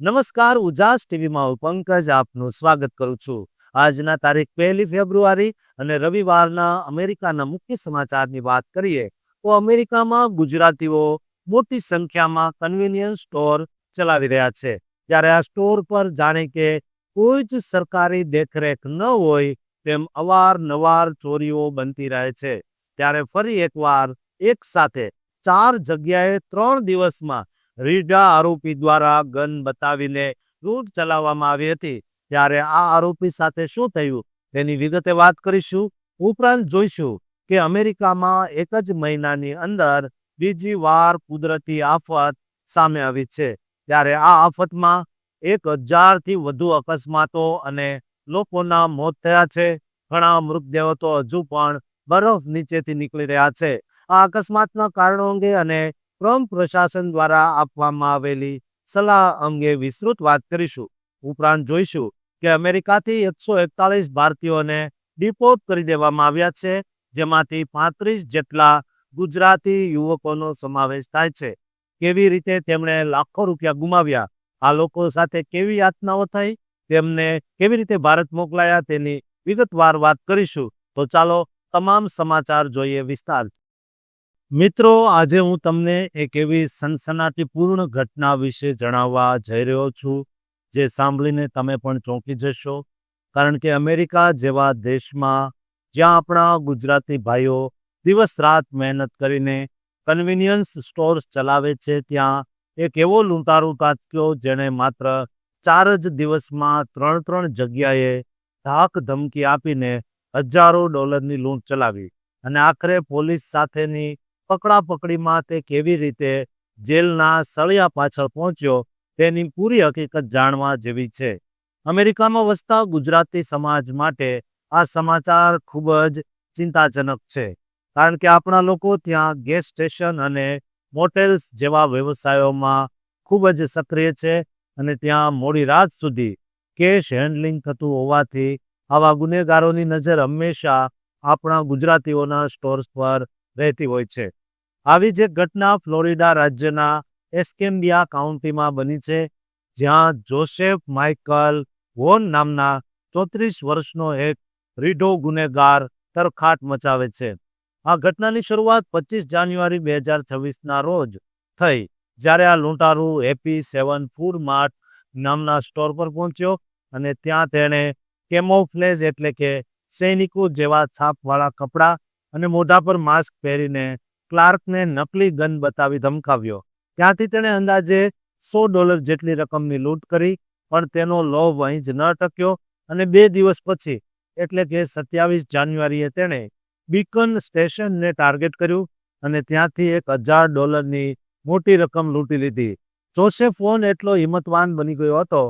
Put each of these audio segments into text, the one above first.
નમસ્કાર, ઉજાસ ટીવીમાં હું પંકજ આપનું સ્વાગત કરું છું. આજના તારીખ પહેલી ફેબ્રુઆરી અને રવિવારના અમેરિકાના મુખ્ય સમાચારની વાત કરીએ, તો અમેરિકામાં ગુજરાતીઓ મોટી સંખ્યામાં કન્વિનિયન્સ સ્ટોર ચલાવી રહ્યા છે. ત્યારે આ સ્ટોર પર જાણે કે કોઈ જ સરકારી દેખરેખ ન હોય, તેમ અવારનવાર ચોરીઓ બનતી રહે છે. ત્યારે ફરી એકવાર એક સાથે ચાર જગ્યાએ ત્રણ દિવસમાં રીઢા આરોપી દ્વારા ગન બતાવીને લૂંટ ચલાવવામાં આવી હતી. ત્યારે આ આરોપી સાથે શું થયું? તેની વિગતે વાત કરીશું. ઉપરાંત જોઈશું કે અમેરિકામાં એક જ મહિનાની અંદર બીજી વાર કુદરતી આફત સામે આવી છે. ત્યારે આ આફતમાં એક હજારથી વધુ અકસ્માતો અને લોકોના મોત થયા છે. ઘણા મૃતદેહો તો હજુ પણ બરફ નીચેથી નીકળી રહ્યા છે. આ અકસ્માતના કારણો અંગે અને ટ્રમ્પ પ્રશાસન દ્વારા આપવામાં આવેલી સલાહ અંગે વિસ્તૃત વાત કરીશું. ઉપરાંત જોઈશું કે અમેરિકાથી એકસો એકતાલીસ ભારતીયોને ડિપોર્ટ કરી દેવામાં આવ્યા છે, જેમાંથી પાંત્રીસ જેટલા ગુજરાતી યુવકોનો સમાવેશ થાય છે. કેવી રીતે તેમણે લાખો રૂપિયા ગુમાવ્યા, આ લોકો સાથે કેવી યાતનાઓ થઈ, તેમને કેવી રીતે ભારત મોકલાયા તેની વિગતવાર વાત કરીશું. તો ચાલો તમામ સમાચાર જોઈએ વિસ્તાર. મિત્રો, આજે હું તમને એક એવી સનસનાટીપૂર્ણ ઘટના વિશે જણાવવા જઈ રહ્યો છું, જે સાંભળીને તમે પણ ચોંકી જશો. કારણ કે અમેરિકા જેવા દેશમાં જ્યાં આપણા ગુજરાતી ભાઈઓ દિવસ રાત મહેનત કરીને કન્વિનિયન્સ સ્ટોર્સ ચલાવે છે, ત્યાં એક એવો લૂંટારૂ તાત્ક્યો જેણે માત્ર ચાર જ દિવસમાં ત્રણ ત્રણ જગ્યાએ ધાક ધમકી આપીને હજારો ડોલરની લૂંટ ચલાવી. અને આખરે પોલીસ સાથેની પકડાપકડીમાં તે કેવી રીતે જેલના સળિયા પાછળ પહોંચ્યો, તેની પૂરી હકીકત જાણવા જેવી છે. અમેરિકામાં વસતા ગુજરાતી સમાજ માટે આ સમાચાર ખૂબ જ ચિંતાજનક છે, કારણ કે આપણા લોકો ત્યાં ગેસ સ્ટેશન અને મોટેલ્સ જેવા વ્યવસાયોમાં ખૂબ જ સક્રિય છે અને ત્યાં મોડી રાત સુધી કેશ હેન્ડલિંગ થતું હોવાથી આવા ગુનેગારોની નજર હંમેશા આપણા ગુજરાતીઓના સ્ટોર્સ પર રહેતી હોય છે. આવી જ ઘટના ફ્લોરિડા રાજ્યના એસ્કેમ્બિયા કાઉન્ટીમાં બની છે, જ્યાં જોસેફ માઇકલ વોન નામના ચોત્રીસ વર્ષનો એક રીઢો ગુનેગાર તરખાટ મચાવે છે. આ ઘટનાની શરૂઆત પચીસ જાન્યુઆરી બે હજાર છવ્વીસના રોજ થઈ, જ્યારે આ લૂંટારુ એપી સેવન ફૂડ માર્ટ નામના સ્ટોર પર પહોંચ્યો અને ત્યાં તેણે કેમોફ્લેજ એટલે કે સૈનિકો જેવા છાપવાળા કપડાં અને મોઢા પર માસ્ક પહેરીને ક્લાર્કને નકલી ગન બતાવી ધમકાવ્યો. ત્યાંથી તેણે અંદાજે સો ડોલર જેટલી રકમની લૂંટ કરી, પણ તેનો લોભ અહીં જ ન ટક્યો અને બે દિવસ પછી, એટલે કે સત્યાવીસ જાન્યુઆરીએ તેણે બીકન સ્ટેશનને ટાર્ગેટ કર્યું અને ત્યાંથી એક હજાર ડોલરની મોટી રકમ લૂંટી લીધી. જોસેફ વોન એટલો હિંમતવાન બની ગયો હતો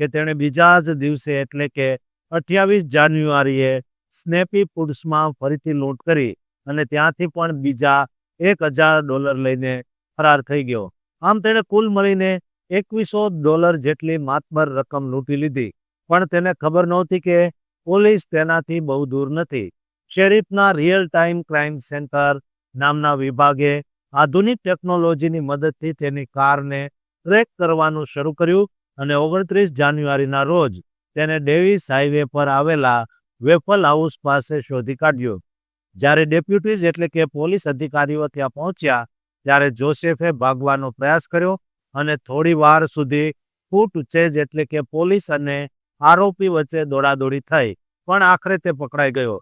કે તેણે બીજા જ દિવસે એટલે કે અઠ્યાવીસ જાન્યુઆરીએ સ્નેપી ફૂડ્સમાં ફરીથી લૂંટ કરી અને ત્યાંથી પણ બીજા એક હજાર ડોલર લઈને ફરાર થઈ ગયો. આમ તેણે કુલ મળીને એકવીસો ડોલર જેટલી માતબર રકમ લૂંટી લીધી. પણ તેને ખબર નહોતી કે પોલીસ તેનાથી બહુ દૂર નથી. શેરીફના રિયલ ટાઈમ ક્રાઇમ સેન્ટર નામના વિભાગે આધુનિક ટેકનોલોજીની મદદથી તેની કારને ટ્રેક કરવાનું શરૂ કર્યું અને ઓગણત્રીસ જાન્યુઆરીના રોજ તેને ડેવિસ હાઈવે પર આવેલા વેફલ હાઉસ પાસે શોધી કાઢ્યો. જ્યારે ડેપ્યુટીઝ એટલે કે પોલીસ અધિકારીઓ ત્યાં પહોંચ્યા, ત્યારે જોસેફે ભાગવાનો પ્રયાસ કર્યો અને થોડી વાર સુધી ફૂટ ચેજ એટલે કે પોલીસ અને આરોપી વચ્ચે દોડાદોડી થઈ, પણ આખરે તે પકડાઈ ગયો.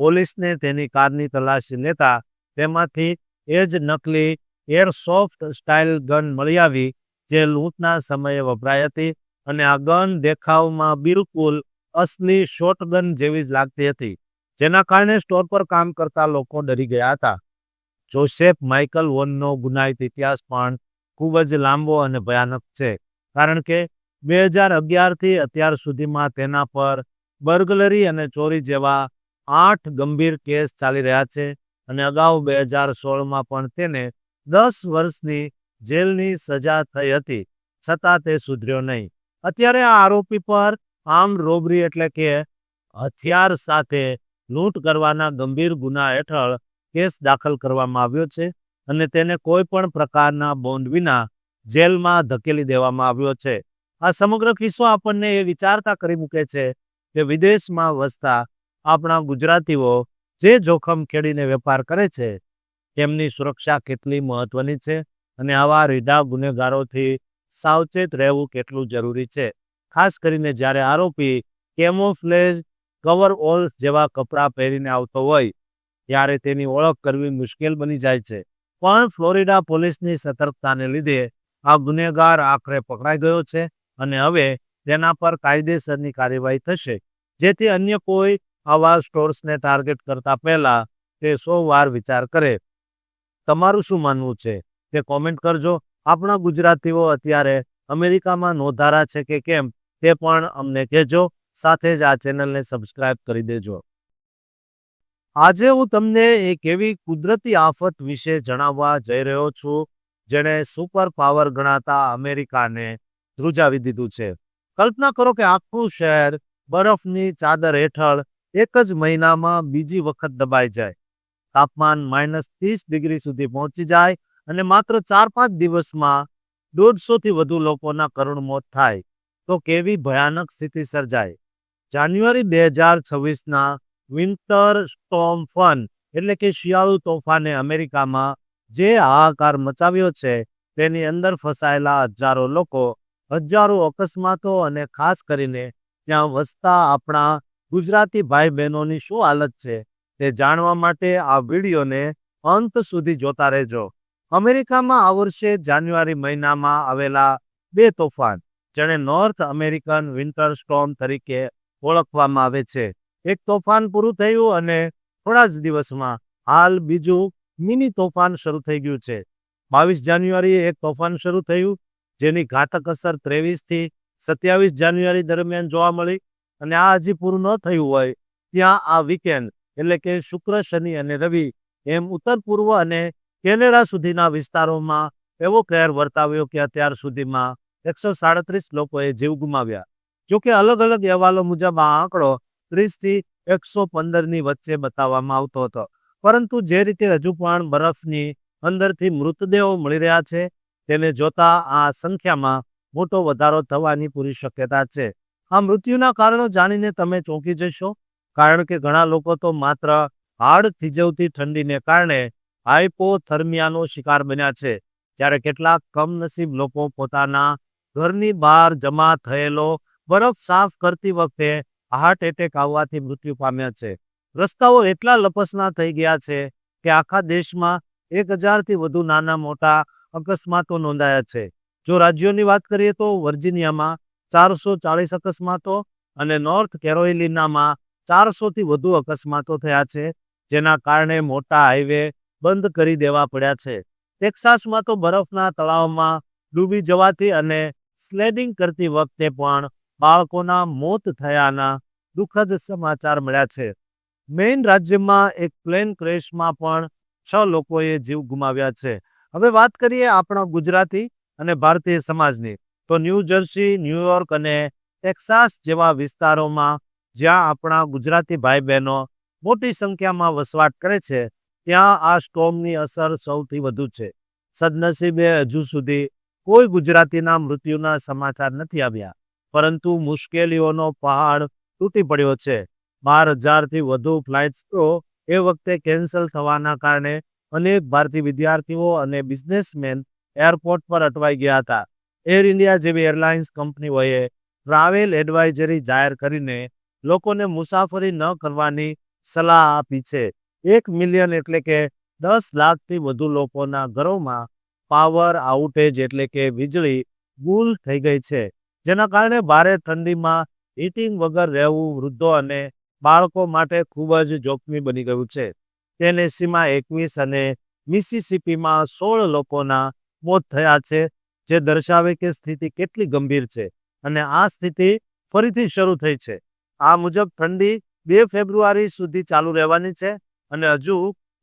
પોલીસને તેની કારની તલાશી લેતા તેમાંથી એ જ નકલી એરસોફ્ટ સ્ટાઇલ ગન મળી આવી, જે લૂંટના સમયે વપરાઈ હતી અને આ ગન દેખાવમાં બિલકુલ અસલી શોટગન જેવી જ લાગતી હતી. જેના કારણે સ્ટોર પર કામ કરતા લોકો ડરી ગયા હતા. જોસેફ માઇકલ વોનનો ગુનાહિત ઇતિહાસ પણ ખૂબ જ લાંબો અને ભયાનક છે, કારણ કે બે હજાર અગિયારથી અત્યાર સુધીમાં તેના પર બર્ગલરી અને ચોરી જેવા આઠ ગંભીર કેસ ચાલી રહ્યા છે અને અગાઉ બે હજાર સોળમાં પણ તેને દસ વર્ષની જેલની સજા થઈ હતી, છતાં તે સુધર્યો નહીં. અત્યારે આ આરોપી પર આર્મ રોબરી એટલે કે હથિયાર સાથે લૂંટ કરવાના ગંભીર ગુના હેઠળ કેસ દાખલ કરવામાં આવ્યો છે અને તેને કોઈ પણ પ્રકારના બોન્ડ વિના જેલમાં ધકેલી દેવામાં આવ્યો છે. આ સમગ્ર કિસ્સો આપણને એ વિચારતા કરી મૂકે છે કે વિદેશમાં વસતા આપણા ગુજરાતીઓ જે જોખમ ખેડીને વેપાર કરે છે, તેમની સુરક્ષા કેટલી મહત્વની છે અને આવા રીઢા ગુનેગારોથી સાવચેત રહેવું કેટલું જરૂરી છે. ખાસ કરીને જ્યારે આરોપી કેમોફ્લેજ કવર ઓલ્સ જેવા કપડાં પહેરીને આવતો હોય, ત્યારે તેની ઓળખ કરવી મુશ્કેલ બની જાય છે. પણ ફ્લોરિડા પોલીસની સતર્કતાને લીધે આ ગુનેગાર આખરે પકડાઈ ગયો છે અને હવે તેના પર કાયદેસરની કાર્યવાહી થશે. જેથી અન્ય કોઈ આવા સ્ટોર્સને ટાર્ગેટ કરતા પહેલા તે સો વાર વિચાર કરે. તમારું શું માનવું છે? તે કોમેન્ટ કરજો. આપણા ગુજરાતીઓ અત્યારે અમેરિકામાં નોંધારા છે કે કેમ તે પણ અમને કહેજો. સાથે જ આ ચેનલને સબસ્ક્રાઇબ કરી દેજો. આજે હું તમને એક એવી કુદરતી આફત વિશે જણાવવા જઈ રહ્યો છું, જેણે સુપર પાવર ગણાતા અમેરિકાને ધ્રુજાવી દીધું છે. કલ્પના કરો કે આખું શહેર બરફની ચાદર હેઠળ એક જ મહિનામાં બીજી વખત દબાઈ જાય. તાપમાન માઇનસ ત્રીસ ડિગ્રી સુધી પહોંચી જાય અને માત્ર ચાર પાંચ દિવસમાં દોઢસોથી વધુ લોકોના કરુણ મોત થાય. તો કેવી ભયાનક સ્થિતિ સર્જાય? જાન્યુઆરી બે હજાર છવ્વીસના વિન્ટર સ્ટોમ ફન, એટલે કે શિયાળુ તોફાને અમેરિકામાં જે હાહાકાર મચાવ્યો છે, તેની અંદર ફસાયેલા હજારો લોકો હજારો અકસ્માતો અને ખાસ કરીને ત્યાં વસતા આપણા ગુજરાતી ભાઈ બહેનોની શું હાલત છે, તે જાણવા માટે આ વિડીયોને અંત સુધી જોતા રહેજો. અમેરિકામાં આ વર્ષે જાન્યુઆરી મહિનામાં આવેલા બે તોફાન, જેને નોર્થ અમેરિકન વિન્ટર સ્ટોર્મ તરીકે ઓળખવામાં આવે છે. એક તોફાન પૂરું થયું અને થોડા જ દિવસમાં હાલ બીજું મિની તોફાન શરૂ થઈ ગયું છે. બાવીસ જાન્યુઆરીએ એક તોફાન શરૂ થયું, જેની ઘાતક અસર ત્રેવીસથી સત્યાવીસ જાન્યુઆરી દરમિયાન જોવા મળી અને આ હજી પૂરું ન થયું હોય ત્યાં આ વીકેન્ડ એટલે કે શુક્ર, શનિ અને રવિ એમ ઉત્તર, પૂર્વ અને કેનેડા સુધીના વિસ્તારોમાં એવો કહેર વર્તાવ્યો કે અત્યાર સુધીમાં એકસો સાડત્રીસ લોકોએ જીવ ગુમાવ્યા. જોકે અલગ અલગ અહેવાલો મુજબ આ આંકડો ત્રીસથી એકસો પંદરની વચ્ચે બતાવવામાં આવતો હતો. પરંતુ જે રીતે હજુ પણ બરફની અંદરથી મૃતદેહો મળી રહ્યા છે, તેને જોતા આ સંખ્યામાં મોટો વધારો થવાની પૂરી શક્યતા છે. આ મૃત્યુના કારણો જાણીને તમે ચોંકી જશો, કારણ કે ઘણા લોકો તો માત્ર હાડ થીજવતી ઠંડીને કારણે હાઇપોથર્મિયાનો શિકાર બન્યા છે. જ્યારે કેટલાક કમનસીબ લોકો પોતાના ઘરની બહાર જમા થયેલો બરફ સાફ કરતી વખતે હાર્ટ એટેક આવવાથી મૃત્યુ પામ્યા છે. રસ્તાઓ એટલા લપસના થઈ ગયા છે કે આખા દેશમાં એક હજારથી વધુ નાના મોટા અકસ્માતો નોંધાયા છે. જો રાજ્યોની વાત કરીએ તો વર્જિનિયામાં ચારસો ચાળીસ અકસ્માતો અને નોર્થ કેરોલિનામાં ચારસોથી વધુ અકસ્માતો થયા છે, જેના કારણે મોટા હાઈવે બંધ કરી દેવા પડ્યા છે. ટેક્સાસમાં તો બરફના તળાવમાં ડૂબી જવાથી અને સ્લેડિંગ કરતી વખતે પણ બાળકોના મોત થયાના દુઃખદ સમાચાર મળ્યા છે. મેઇન રાજ્યમાં એક પ્લેન ક્રેશમાં પણ છ લોકોએ જીવ ગુમાવ્યા છે. હવે વાત કરીએ આપણા ગુજરાતી અને ભારતીય સમાજની. તો ન્યૂ જર્સી ન્યુયોર્ક અને ટેક્સાસ જેવા વિસ્તારોમાં જ્યાં આપણા ગુજરાતી ભાઈ બહેનો મોટી સંખ્યામાં વસવાટ કરે છે, ત્યાં આ સ્ટોમની અસર સૌથી વધુ છે. સદનસીબે હજુ સુધી કોઈ ગુજરાતીના મૃત્યુના સમાચાર નથી આવ્યા. પરંતુ મુશ્કેલીઓનો પહાડ તૂટી પડ્યો છે. બાર હજારથી વધુ ફ્લાઇટ્સ તો એ વખતે કેન્સલ થવાના કારણે અનેક ભારતીય વિદ્યાર્થીઓ અને બિઝનેસમેન એરપોર્ટ પર અટવાઈ ગયા હતા. એર ઇન્ડિયા જેવી એરલાઇન્સ કંપનીઓએ ટ્રાવેલ એડવાઇઝરી જાહેર કરીને લોકોને મુસાફરી ન કરવાની સલાહ આપી છે. એક મિલિયન એટલે કે દસ લાખથી વધુ લોકોના ઘરોમાં પાવર આઉટેજ એટલે કે વીજળી ગુલ થઈ ગઈ છે. જેના કારણે ભારે ઠંડીમાં હીટિંગ વગર રહેવું વૃદ્ધો અને બાળકો માટે ખૂબ જ જોખમી બની ગયું છે. ટેનેસીમાં એકવીસ અને મિસિસિપીમાં સોળ લોકોના મોત થયા છે, જે દર્શાવે કે સ્થિતિ કેટલી ગંભીર છે અને આ સ્થિતિ ફરીથી શરૂ થઈ છે. આ મુજબ ઠંડી બે ફેબ્રુઆરી સુધી ચાલુ રહેવાની છે અને હજુ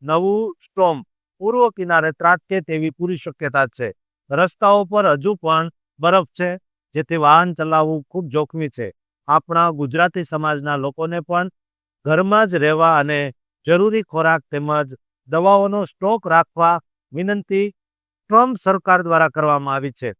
નવું સ્ટોમ પૂર્વ કિનારે ત્રાટકે તેવી પૂરી શક્યતા છે. રસ્તાઓ પર હજુ પણ બરફ છે. જેથી વાહન ચલાવવું ખૂબ જોખમી છે. આપણા ગુજરાતી સમાજના લોકોને પણ ઘરમાં જ રહેવા અને જરૂરી ખોરાક તેમજ દવાઓનો સ્ટોક રાખવા વિનંતી ટ્રમ્પ સરકાર દ્વારા કરવામાં આવી છે.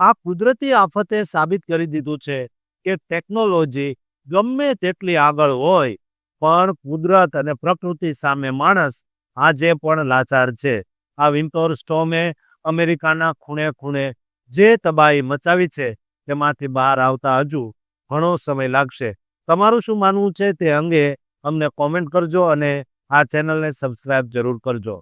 આ કુદરતી આફતે સાબિત કરી દીધું છે કે ટેકનોલોજી ગમે તેટલી આગળ હોય, પણ કુદરત અને પ્રકૃતિ સામે માણસ આજે પણ લાચાર છે. આ વિન્ટર સ્ટોમે અમેરિકાના ખૂણે ખૂણે જે તબાહી મચાવી છે તેમાંથી બહાર આવતા હજુ ઘણો સમય લાગશે. તમારું શું માનવું છે તે અંગે અમને કોમેન્ટ કરજો અને આ ચેનલને સબસ્ક્રાઇબ જરૂર કરજો.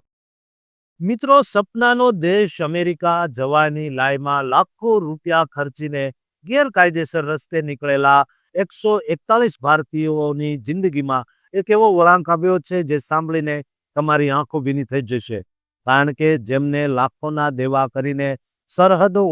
મિત્રો, સપનાનો દેશ અમેરિકા જવાની લાઈમાં લાખો રૂપિયા ખર્ચીને ગેરકાયદેસર રસ્તે નીકળેલા એકસો એકતાલીસ ભારતીયોની જિંદગીમાં એક એવો વળાંક આવ્યો છે જે સાંભળીને તમારી આંખો ભીની થઈ જશે. કારણ કે જેમને લાખોના દેવા કરીને સરહદો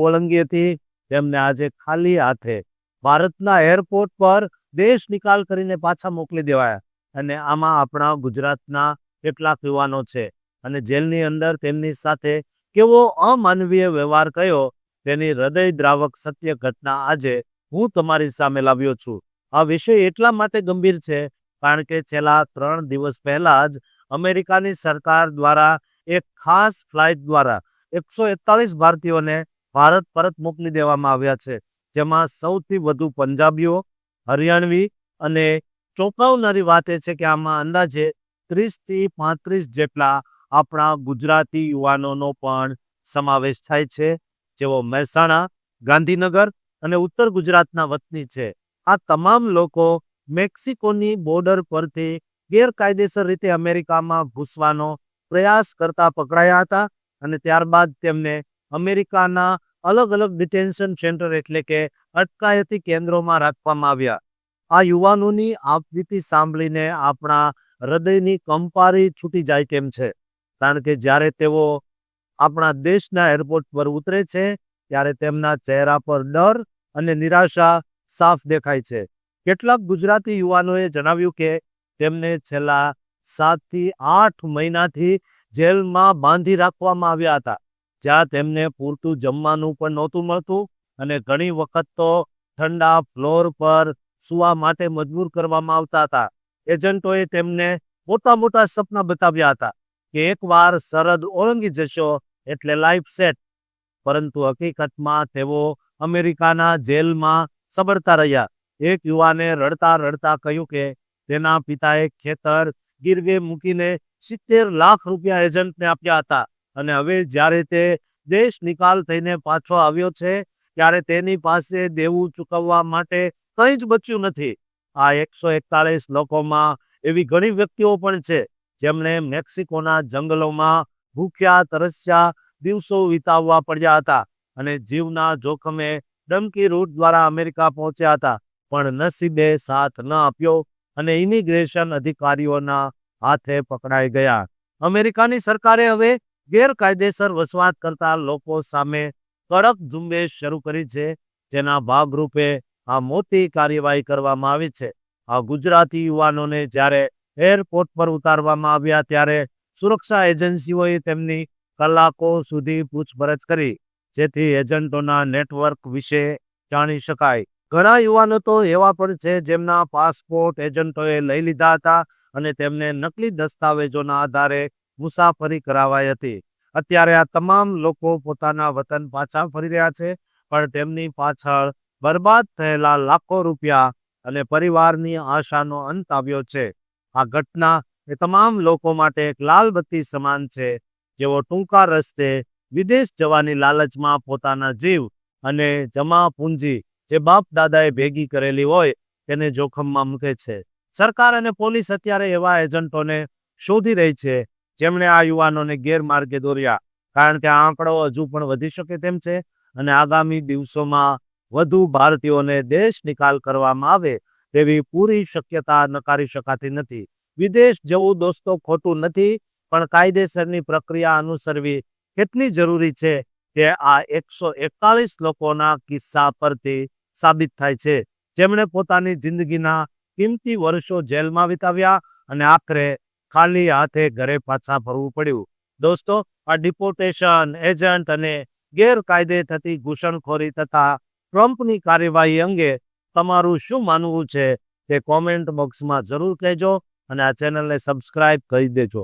હતી તેમને આજે ખાલી હાથે ભારતના એરપોર્ટ પર દેશ નિકાલ કરીને પાછા મોકલી દેવાયા. અને આમાં આપણા ગુજરાતના કેટલાક યુવાનો છે. અને જેલની અંદર તેમની સાથે કેવો અમાનવીય વ્યવહાર કયો, તેની હૃદયદ્રાવક સત્ય ઘટના આજે હું તમારી સામે લાવ્યો છું. આ વિષય એટલા માટે ગંભીર છે, કારણ કે છેલ્લા ત્રણ દિવસ પહેલા જ અમેરિકાની સરકાર દ્વારા એક ખાસ ફ્લાઇટ દ્વારા એકસો એકતાલીસ ભારતીયોને ભારત પરત મોકલી દેવામાં આવ્યા છે. જેમાં સૌથી વધુ પંજાબીઓ, હરિયાણવી અને ચોંકાવનારી વાત એ છે કે આમાં અંદાજે ત્રીસથી પાંત્રીસ જેટલા આપણા ગુજરાતી યુવાનોનો પણ સમાવેશ થાય છે. જેઓ મહેસાણા, ગાંધીનગર અને ઉત્તર ગુજરાતના વતની છે. આ તમામ લોકો મેક્સિકોની બોર્ડર પરથી ગેરકાયદેસર રીતે અમેરિકામાં ઘૂસવાનો પ્રયાસ કરતા પકડાયા હતા અને ત્યારબાદ તેમને અમેરિકાના અલગ અલગ ડિટેન્શન સેન્ટર એટલે કે અટકાયતી કેન્દ્રોમાં રાખવામાં આવ્યા. આ યુવાનોની આપવીતી સાંભળીને આપણા હૃદયની કંપારી છૂટી જાય તેમ છે? કારણ કે જ્યારે તેઓ આપણા દેશના એરપોર્ટ પર ઉતરે છે, ત્યારે તેમના ચહેરા પર ડર અને નિરાશા સાફ દેખાય છે. કેટલાક ગુજરાતી યુવાનોએ જણાવ્યું કે તેમને છેલ્લા સાતથી આઠ મહિનાથી જેલમાં બાંધી રાખવામાં આવ્યા હતા. જ્યાં તેમને પૂરતું જમવાનું પણ નહોતું મળતું અને ઘણી વખત તો ઠંડા ફ્લોર પર સુવા માટે મજબૂર કરવામાં આવતા હતા. એજન્ટોએ તેમને મોટા મોટા સપના બતાવ્યા હતા કે એકવાર સરહદ ઓળંગી જશો એટલે લાઈફ સેટ. પરંતુ હકીકતમાં તેઓ અમેરિકાના જેલમાં સબરતા રહ્યા. એક યુવાને રડતા રડતા કહ્યું કે તેના પિતાએ ખેતર ગીરવે મૂકીને સિત્તેર લાખ રૂપિયા એજન્ટને આપ્યા હતા. અને હવે જ્યારે તે દેશ નિકાલ થઈને પાછો આવ્યો છે, ત્યારે તેની પાસે દેવું ચૂકવવા માટે કંઈ જ બચ્યું નથી. આ એકસો એકતાલીસ લોકોમાં એવી ઘણી વ્યક્તિઓ પણ છે, જેમણે મેક્સિકોના જંગલોમાં ભૂખ્યા, તરસ્યા દિવસો વિતાવવા પડ્યા હતા અને જીવના જોખમે ડમકી રૂટ દ્વારા અમેરિકા પહોંચ્યા હતા, પણ નસીબે સાથ ન આપ્યો અને ઇમિગ્રેશન અધિકારીઓના હાથે પકડાઈ ગયા. અમેરિકાની સરકારે હવે ગેરકાયદેસર વસવાટ કરતા લોકો સામે કડક ઝુંબેશ શરૂ કરી છે, જેના ભાગરૂપે આ મોટી કાર્યવાહી કરવામાં આવી છે. આ ગુજરાતી યુવાનોને જ્યારે એરપોર્ટ પર ઉતારવામાં આવ્યા ત્યારે સુરક્ષા એજન્સીઓએ તેમની કલાકો સુધી પૂછપરછ કરી, જેથી એજન્ટોના નેટવર્ક વિશે જાણી શકાય. ઘણા યુવાનો તો એવા પણ છે જેમના પાસપોર્ટ એજન્ટોએ લઈ લીધા હતા અને તેમને નકલી દસ્તાવેજોના આધારે મુસાફરી કરાવાઈ હતી. અત્યારે આ તમામ લોકો પોતાના વતન પાછા ફરી રહ્યા છે, પણ તેમની પાછળ બરબાદ થયેલા લાખો રૂપિયા અને પરિવારની આશાનો અંત આવ્યો છે. આ ઘટના એ તમામ લોકો માટે એક લાલ બત્તી સમાન છે, જેઓ ટૂંકા રસ્તે વિદેશ જવાની લાલચમાં પોતાના જીવ અને જમા પૂંજી જે બાપ દાદાએ ભેગી કરેલી હોય તેને જોખમમાં મૂકે છે. સરકાર અને પોલીસ અત્યારે એવા એજન્ટોને શોધી રહી છે જેમણે આ યુવાનોને ગેરમાર્ગે દોર્યા, કારણ કે આંકડો હજુ પણ વધી શકે તેમ છે અને આગામી દિવસોમાં વધુ ભારતીયોને દેશ નિકાલ કરવામાં આવે તેવી પૂરી શક્યતા નકારી શકાતી નથી. વિદેશ જવું દોસ્તો ખોટું નથી, પણ કાયદેસરની પ્રક્રિયા અનુસરવી કેટલી જરૂરી છે કે આ એકસો એકતાલીસ લોકોના કિસ્સા પરથી સાબિત થાય છે. જેમણે પોતાની જિંદગીના કિંમતી વર્ષો જેલમાં વિતાવ્યા અને આખરે ખાલી હાથે ઘરે પાછા ફરવું પડ્યું. દોસ્તો, આ ડિપોર્ટેશન એજન્ટ અને ગેરકાયદે થતી ઘૂસણખોરી તથા ટ્રમ્પની કાર્યવાહી અંગે તમારું શું માનવું છે તે કોમેન્ટ બોક્સમાં જરૂર કહેજો અને આ ચેનલને સબસ્ક્રાઇબ કરી દેજો.